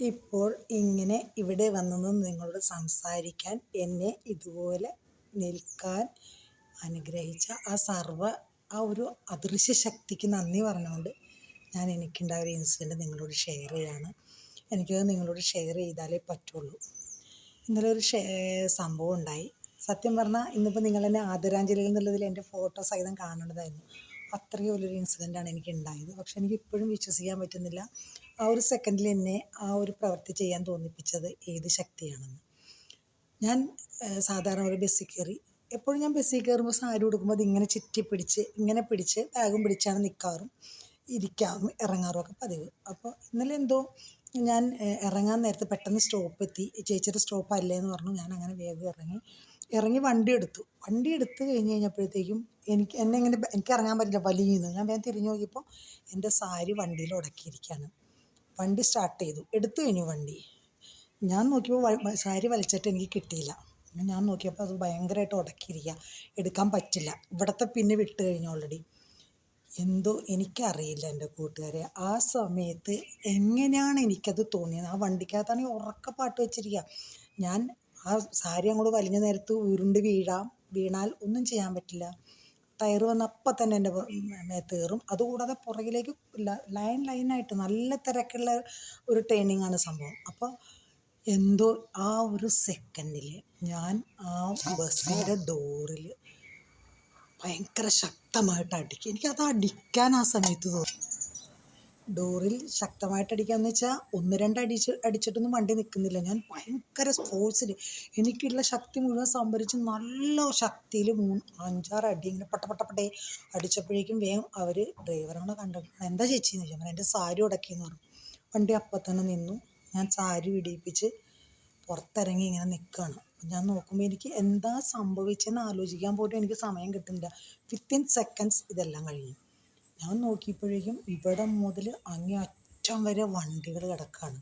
ഇപ്പോൾ ഇങ്ങനെ ഇവിടെ വന്നത് നിങ്ങളോട് സംസാരിക്കാൻ എന്നെ ഇതുപോലെ നിൽക്കാൻ അനുഗ്രഹിച്ച ആ സർവ ആ ഒരു അദൃശ്യ ശക്തിക്ക് നന്ദി പറഞ്ഞുകൊണ്ട് ഞാൻ എനിക്കുണ്ടായ ഒരു ഇൻസിഡന്റ് നിങ്ങളോട് ഷെയർ ചെയ്യാണ്. എനിക്കത് നിങ്ങളോട് ഷെയർ ചെയ്താലേ പറ്റുള്ളൂ. ഇന്നലെ ഒരു സംഭവം ഉണ്ടായി. സത്യം പറഞ്ഞാൽ ഇന്നിപ്പോൾ നിങ്ങൾ എന്നെ ആദരാഞ്ജലികൾ എന്നുള്ളതിൽ എന്റെ ഫോട്ടോ സഹിതം കാണേണ്ടതായിരുന്നു അത്രയും വലിയൊരു ഇൻസിഡന്റാണ് എനിക്ക് ഉണ്ടായത് പക്ഷെ എനിക്ക് ഇപ്പോഴും വിശ്വസിക്കാൻ പറ്റുന്നില്ല. ആ ഒരു സെക്കൻഡിൽ എന്നെ ആ ഒരു പ്രവൃത്തി ചെയ്യാൻ തോന്നിപ്പിച്ചത് ഏത് ശക്തിയാണെന്ന്. ഞാൻ സാധാരണ ഒരു ബസ്സിൽ കയറി എപ്പോഴും ഞാൻ ബസ്സിൽ കയറുമ്പോൾ സാരി ഉടുക്കുമ്പോൾ അത് ഇങ്ങനെ ചുറ്റി പിടിച്ച് ഇങ്ങനെ പിടിച്ച് ബാഗും പിടിച്ചാണ് നിൽക്കാറും ഇരിക്കാറും ഇറങ്ങാറും ഒക്കെ പതിവ്. അപ്പോൾ ഇന്നലെ എന്തോ ഞാൻ ഇറങ്ങാൻ നേരത്തെ പെട്ടെന്ന് സ്റ്റോപ്പ് എത്തി. ചേച്ചിയുടെ സ്റ്റോപ്പ് അല്ലേ എന്ന് പറഞ്ഞു. ഞാൻ അങ്ങനെ വേഗം ഇറങ്ങി. ഇറങ്ങി വണ്ടി എടുത്തു. വണ്ടി എടുത്ത് കഴിഞ്ഞ് കഴിഞ്ഞപ്പോഴത്തേക്കും എനിക്ക് എന്നെ ഇങ്ങനെ എനിക്ക് ഇറങ്ങാൻ പറ്റില്ല വലിയുന്നു ഞാൻ വേഗം തിരിഞ്ഞു നോക്കിയപ്പോൾ എന്റെ സാരി വണ്ടിയിൽ ഉടക്കിയിരിക്കുകയാണ്. വണ്ടി സ്റ്റാർട്ട് ചെയ്തു. എടുത്തു കഴിഞ്ഞു വണ്ടി. ഞാൻ നോക്കിയപ്പോൾ സാരി വലിച്ചിട്ട് എനിക്ക് കിട്ടിയില്ല. ഞാൻ നോക്കിയപ്പോൾ അത് ഭയങ്കരമായിട്ട് ഉടക്കിയിരിക്കുക എടുക്കാൻ പറ്റില്ല. ഇവിടുത്തെ പിന്നെ വിട്ട് കഴിഞ്ഞു ഓൾറെഡി എന്തോ എനിക്കറിയില്ല എന്റെ കൂട്ടുകാരെ. ആ സമയത്ത് എങ്ങനെയാണ് എനിക്കത് തോന്നിയത്? ആ വണ്ടിക്കകത്താണെങ്കിൽ ഉറക്ക പാട്ട് വെച്ചിരിക്കുക ഞാൻ ആ സാരി അങ്ങോട്ട് വലിഞ്ഞ നേരത്ത് ഉരുണ്ട് വീഴാം വീണാൽ ഒന്നും ചെയ്യാൻ പറ്റില്ല. ടയർ വന്ന് അപ്പം തന്നെ എന്റെ മേത്ത് കയറും അതുകൂടാതെ പുറകിലേക്ക് ലൈൻ ലൈനായിട്ട് നല്ല തിരക്കുള്ള ഒരു ട്രെയിനിങ് ആണ് സംഭവം. അപ്പോൾ എന്തോ ആ ഒരു സെക്കൻഡിൽ ഞാൻ ആ ബസ്സിന്റെ ഡോറിൽ ഭയങ്കര ശക്തമായിട്ട് അടിക്കും. എനിക്കത് അടിക്കാൻ ആ സമയത്ത് തോന്നി. ഡോറിൽ ശക്തമായിട്ട് അടിക്കാന്ന് വെച്ചാൽ ഒന്ന് രണ്ട് അടിച്ച് അടിച്ചിട്ടൊന്നും വണ്ടി നിൽക്കുന്നില്ല ഞാൻ ഭയങ്കര സ്പോർട്സിൽ എനിക്കുള്ള ശക്തി മുഴുവൻ സംഭരിച്ച് നല്ല ശക്തിയിൽ മൂന്ന് അഞ്ചാറ് അടി ഇങ്ങനെ പട്ട പട്ട പട്ടേ അടിച്ചപ്പോഴേക്കും വേഗം അവർ ഡ്രൈവറിനെ കണ്ടു. എന്താ ചേച്ചി എന്ന് ചോദിച്ചു. എന്റെ സാരി ഉടക്കിയെന്ന് പറഞ്ഞു. വണ്ടി അപ്പം തന്നെ നിന്നു. ഞാൻ സാരി വിടിയിപ്പിച്ച് പുറത്തിറങ്ങി ഇങ്ങനെ നിൽക്കുകയാണ് ഞാൻ നോക്കുമ്പോൾ എനിക്ക് എന്താ സംഭവിച്ചെന്ന് ആലോചിക്കാൻ പോലും എനിക്ക് സമയം കിട്ടുന്നില്ല. വിത്തിൻ സെക്കൻഡ്സ് ഇതെല്ലാം കഴിഞ്ഞു. ഞാൻ നോക്കിയപ്പോഴേക്കും ഇവിടെ മുതൽ അങ്ങേ അറ്റം വരെ വണ്ടികൾ കിടക്കുകയാണ്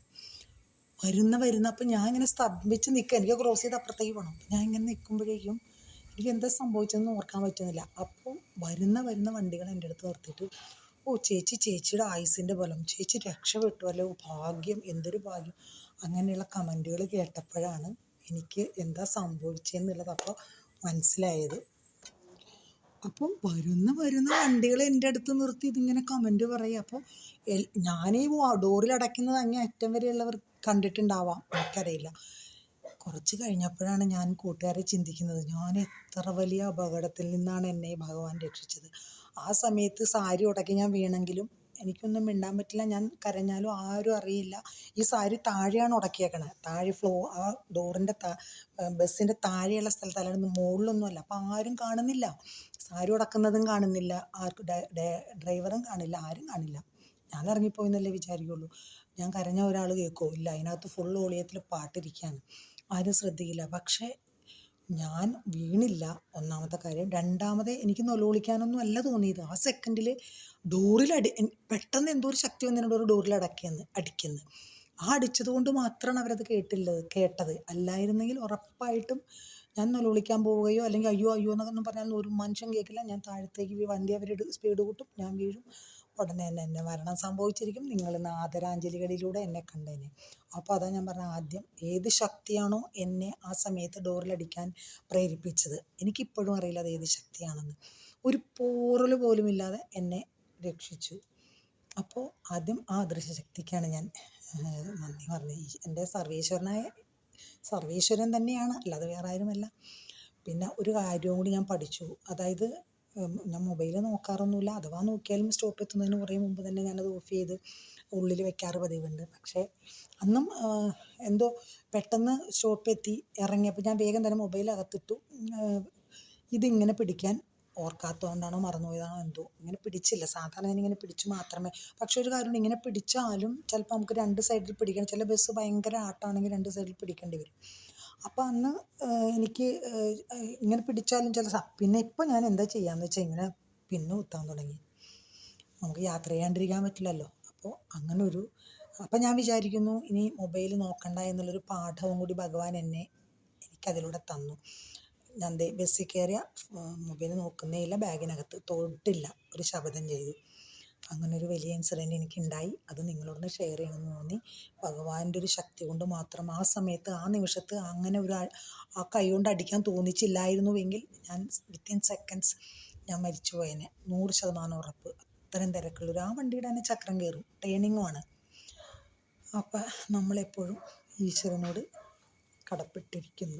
വരുന്ന വരുന്ന അപ്പം ഞാൻ ഇങ്ങനെ സ്തംഭിച്ച് നിൽക്കുക എനിക്ക് ക്രോസ് ചെയ്ത് അപ്പുറത്തേക്ക് പോകണം ഞാൻ ഇങ്ങനെ നിൽക്കുമ്പോഴേക്കും എനിക്ക് എന്താ സംഭവിച്ചതെന്ന് ഓർക്കാൻ പറ്റുന്നില്ല. അപ്പോൾ വരുന്ന വരുന്ന വണ്ടികൾ എന്റെ അടുത്ത് നിർത്തിയിട്ട് ഓ ചേച്ചി ചേച്ചിയുടെ ആയുസിന്റെ ബലം. ചേച്ചി രക്ഷപ്പെട്ടു അല്ലോ. ഭാഗ്യം എന്തൊരു ഭാഗ്യം. അങ്ങനെയുള്ള കമന്റുകൾ കേട്ടപ്പോഴാണ് എനിക്ക് എന്താ സംഭവിച്ചതെന്നുള്ളത് അപ്പോൾ മനസ്സിലായത്. അപ്പോൾ വരുന്ന വരുന്ന വണ്ടികൾ എന്റെ അടുത്ത് നിർത്തി ഇതിങ്ങനെ കമന്റ് പറയും. അപ്പോൾ ഞാനീ ഡോറിൽ അടയ്ക്കുന്നത് അങ്ങേ അറ്റം വരെയുള്ളവർ കണ്ടിട്ടുണ്ടാവാം. എനിക്കറിയില്ല. കുറച്ച് കഴിഞ്ഞപ്പോഴാണ് ഞാൻ കൂട്ടുകാരെ ചിന്തിക്കുന്നത്. ഞാൻ എത്ര വലിയ അപകടത്തിൽ നിന്നാണ് എന്നെ ഭഗവാൻ രക്ഷിച്ചത്. ആ സമയത്ത് സാരി ഉടക്കി ഞാൻ വീണെങ്കിലും എനിക്കൊന്നും മിണ്ടാൻ പറ്റില്ല. ഞാൻ കരഞ്ഞാലും ആരും അറിയില്ല. ഈ സാരി താഴെയാണ് ഉടക്കിയേക്കണത്. താഴെ ഫ്ലോ ആ ഡോറിന്റെ താ ബസ്സിന്റെ താഴെയുള്ള സ്ഥലത്ത് അല്ലാണ്ട് മുകളിലൊന്നുമല്ല. അപ്പം ആരും കാണുന്നില്ല. സാരി ഉടക്കുന്നതും കാണുന്നില്ല. ആർക്കും ഡ്രൈവറും കാണില്ല. ആരും കാണില്ല. ഞാൻ ഇറങ്ങിപ്പോയെന്നല്ലേ വിചാരിക്കുള്ളൂ. ഞാൻ കരഞ്ഞ ഒരാൾ കേൾക്കുമോ ഇല്ല. അതിനകത്ത് ഫുൾ ഓളിയത്തിൽ പാട്ടിരിക്കുകയാണ്. ആരും ശ്രദ്ധിക്കില്ല. പക്ഷേ ഞാൻ വീണില്ല. ഒന്നാമത്തെ കാര്യം. രണ്ടാമത് എനിക്ക് നൊലോളിക്കാനൊന്നും അല്ല തോന്നിയത്. ആ സെക്കൻഡിൽ ഡോറിൽ അടി പെട്ടെന്ന് എന്തോ ഒരു ശക്തി വന്നതിനോട് ഒരു ഡോറിൽ അടക്കിയെന്ന് അടിക്കുന്നു. ആ അടിച്ചത് കൊണ്ട് മാത്രമാണ് അവരത് കേട്ടില്ലത് കേട്ടത്. അല്ലായിരുന്നെങ്കിൽ ഉറപ്പായിട്ടും ഞാൻ നൊലോളിക്കാൻ പോവുകയോ അല്ലെങ്കിൽ അയ്യോ അയ്യോ എന്നൊക്കെ പറഞ്ഞാൽ ഒരു മനുഷ്യൻ കേൾക്കില്ല ഞാൻ താഴത്തേക്ക് വണ്ടി അവരുടെ സ്പീഡ് കൂട്ടും. ഞാൻ വീഴും. ഉടനെ തന്നെ എന്നെ മരണം സംഭവിച്ചിരിക്കും. നിങ്ങൾ ഇന്ന് ആദരാഞ്ജലികളിലൂടെ എന്നെ കണ്ടേനെ. അപ്പോൾ അതാ ഞാൻ പറഞ്ഞ ആദ്യം ഏത് ശക്തിയാണോ എന്നെ ആ സമയത്ത് ഡോറിലടിക്കാൻ പ്രേരിപ്പിച്ചത്. എനിക്കിപ്പോഴും അറിയില്ല അത് ഏത് ശക്തിയാണെന്ന്. ഒരു പോറൽ പോലും ഇല്ലാതെ എന്നെ രക്ഷിച്ചു. അപ്പോൾ ആദ്യം ആ ദൃശ്യശക്തിക്കാണ് ഞാൻ നന്ദി പറഞ്ഞത്. എന്റെ സർവേശ്വരനായ സർവേശ്വരൻ തന്നെയാണ് അല്ലാതെ വേറെ ആരുമല്ല. പിന്നെ ഒരു കാര്യവും കൂടി ഞാൻ പഠിച്ചു. അതായത് ഞാൻ മൊബൈൽ നോക്കാറൊന്നുമില്ല. അഥവാ നോക്കിയാലും സ്റ്റോപ്പ് എത്തുന്നതിന് കുറേ മുമ്പ് തന്നെ ഞാനത് ഓഫ് ചെയ്ത് ഉള്ളിൽ വെക്കാറ് പതിവുണ്ട്. പക്ഷേ അന്നും എന്തോ പെട്ടെന്ന് സ്റ്റോപ്പ് എത്തി ഇറങ്ങിയപ്പോൾ ഞാൻ വേഗം തന്നെ മൊബൈൽ അകത്തിട്ടു. ഇതിങ്ങനെ പിടിക്കാൻ ഓർക്കാത്തതുകൊണ്ടാണോ മറന്നുപോയതാണോ എന്തോ. ഇങ്ങനെ പിടിച്ചില്ല. സാധാരണ ഞാൻ ഇങ്ങനെ പിടിച്ചു മാത്രമേ. പക്ഷേ ഒരു കാര്യമുണ്ട് ഇങ്ങനെ പിടിച്ചാലും ചിലപ്പോൾ നമുക്ക് രണ്ട് സൈഡിൽ പിടിക്കണം. ചില ബസ് ഭയങ്കര ആട്ടാണെങ്കിൽ രണ്ട് സൈഡിൽ പിടിക്കേണ്ടി വരും. അപ്പോൾ അന്ന് എനിക്ക് ഇങ്ങനെ പിടിച്ചാലും ചില പിന്നെ ഇപ്പോൾ ഞാൻ എന്താ ചെയ്യാന്ന് വെച്ചാൽ ഇങ്ങനെ പിന്നെ കുത്താൻ തുടങ്ങി. നമുക്ക് യാത്ര ചെയ്യാണ്ടിരിക്കാൻ പറ്റില്ലല്ലോ. അപ്പോൾ അങ്ങനെ ഒരു അപ്പം ഞാൻ വിചാരിക്കുന്നു ഇനി മൊബൈൽ നോക്കണ്ട എന്നുള്ളൊരു പാഠവും കൂടി ഭഗവാൻ എന്നെ എനിക്കതിലൂടെ തന്നു. ഞാൻ ബസ്സിൽ കയറിയ മൊബൈൽ നോക്കുന്നേ ഇല്ല ബാഗിനകത്ത് തൊട്ടില്ല ഒരു ശബ്ദം ചെയ്തു. അങ്ങനെ ഒരു വലിയ ഇൻസിഡന്റ് എനിക്കുണ്ടായി. അത് നിങ്ങളോട് ഷെയർ ചെയ്യണമെന്ന് തോന്നി. ഭഗവാന്റെ ഒരു ശക്തി കൊണ്ട് മാത്രം ആ സമയത്ത് ആ നിമിഷത്ത് അങ്ങനെ ഒരു ആ കൈ കൊണ്ട് അടിക്കാൻ തോന്നിച്ചില്ലായിരുന്നുവെങ്കിൽ ഞാൻ വിത്തിൻ സെക്കൻഡ്സ് ഞാൻ മരിച്ചു പോയേനെ. നൂറ് ശതമാനം ഉറപ്പ്. അത്രയും തിരക്കുള്ളൊരു ആ വണ്ടിയുടെ തന്നെ ചക്രം കയറും. ടേണിങ്ങുമാണ് അപ്പം നമ്മളെപ്പോഴും ഈശ്വരനോട് കടപ്പെട്ടിരിക്കുന്നു.